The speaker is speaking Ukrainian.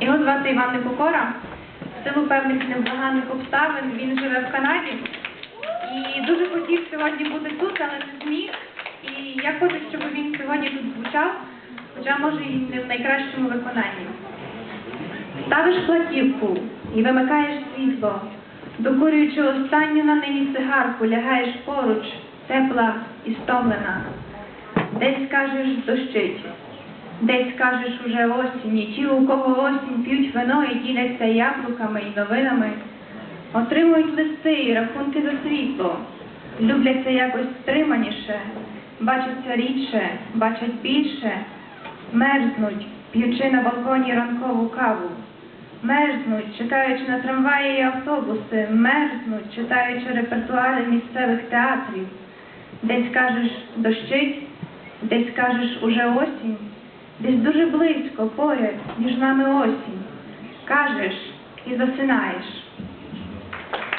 Його звати Іван Непокора. В силу певних невблаганних обставин він живе в Канаді. І дуже хотів сьогодні бути тут, але не зміг. І я хочу, щоб він сьогодні тут звучав, хоча може і не в найкращому виконанні. Ставиш платівку і вимикаєш світло, докурюючи останню на нині цигарку, лягаєш поруч, тепла і стомлена. Десь кажеш дощить, десь кажеш уже осінь, і ті, у кого осінь п'ють вино і діляться яблуками і новинами, отримують листи і рахунки за світло, любляться якось стриманіше, бачаться рідше, бачать більше, мерзнуть, п'ючи на балконі ранкову каву. Мерзнуть, чекаючи на трамваї і автобуси, мерзнуть, читаючи репертуари місцевих театрів. Десь кажеш дощить, десь кажеш уже осінь, десь дуже близько, поряд, між нами осінь. Кажеш і засинаєш.